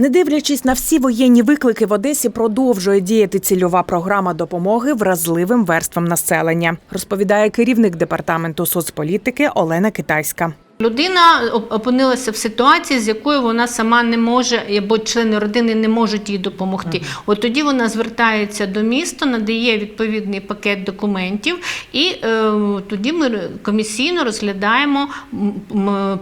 Не дивлячись на всі воєнні виклики, в Одесі продовжує діяти цільова програма допомоги вразливим верствам населення, розповідає керівник департаменту соцполітики Олена Китайська. Людина опинилася в ситуації, з якою вона сама не може, або члени родини не можуть їй допомогти. От тоді вона звертається до міста, надає відповідний пакет документів, і е, тоді ми комісійно розглядаємо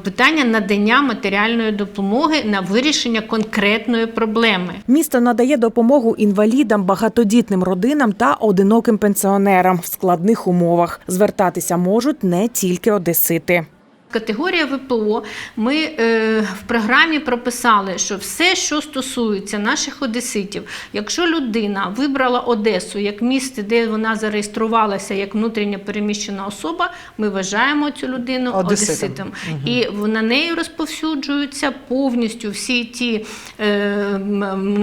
питання надання матеріальної допомоги на вирішення конкретної проблеми. Місто надає допомогу інвалідам, багатодітним родинам та одиноким пенсіонерам в складних умовах. Звертатися можуть не тільки одесити. Категорія ВПО. Ми е, в програмі прописали, що все, що стосується наших одеситів, якщо людина вибрала Одесу як місце, де вона зареєструвалася як внутрішньо переміщена особа, ми вважаємо цю людину Одеситом. одеситом. І в- на неї розповсюджуються повністю всі ті е,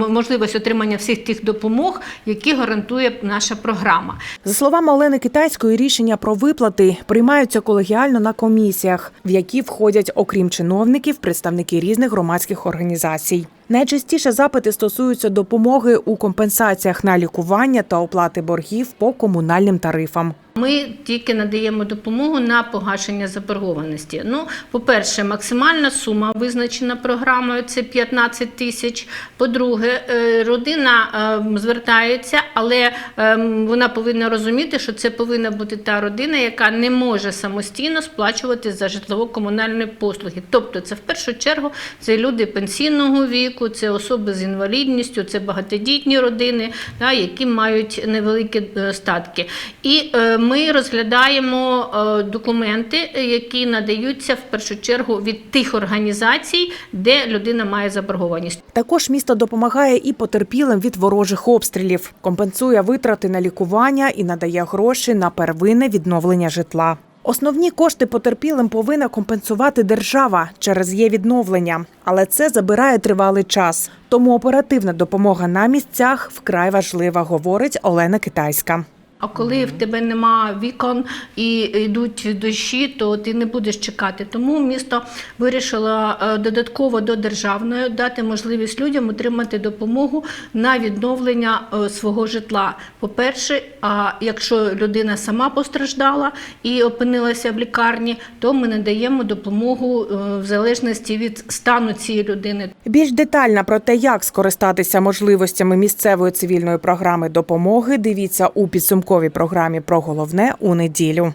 можливості отримання всіх тих допомог, які гарантує наша програма. За словами Олени Китайської, рішення про виплати приймаються колегіально на комісіях, в які входять, окрім чиновників, представники різних громадських організацій. Найчастіше запити стосуються допомоги у компенсаціях на лікування та оплати боргів по комунальним тарифам. Ми тільки надаємо допомогу на погашення заборгованості. Ну, по-перше, максимальна сума визначена програмою це 15 тисяч. По-друге, е, родина е, звертається, але е, вона повинна розуміти, що це повинна бути та родина, яка не може самостійно сплачувати за житлово-комунальні послуги. Тобто, це в першу чергу це люди пенсійного віку, це особи з інвалідністю, це багатодітні родини, які мають невеликі е, статки. І ми розглядаємо е, документи, е, які надаються в першу чергу від тих організацій, де людина має заборгованість. Також місто допомагає і потерпілим від ворожих обстрілів, компенсує витрати на лікування і надає гроші на первинне відновлення житла. Основні кошти потерпілим повинна компенсувати держава через є відновлення, але це забирає тривалий час. Тому оперативна допомога на місцях вкрай важлива, говорить Олена Китайська. А коли в тебе нема вікон і йдуть дощі, то ти не будеш чекати. Тому місто вирішило е, додатково до державної дати можливість людям отримати допомогу на відновлення е, свого житла. По-перше, а якщо людина сама постраждала і опинилася в лікарні, то ми надаємо допомогу е, в залежності від стану цієї людини. Більш детально про те, як скористатися можливостями місцевої цивільної програми допомоги, дивіться у підсумковій програмі про головне у неділю.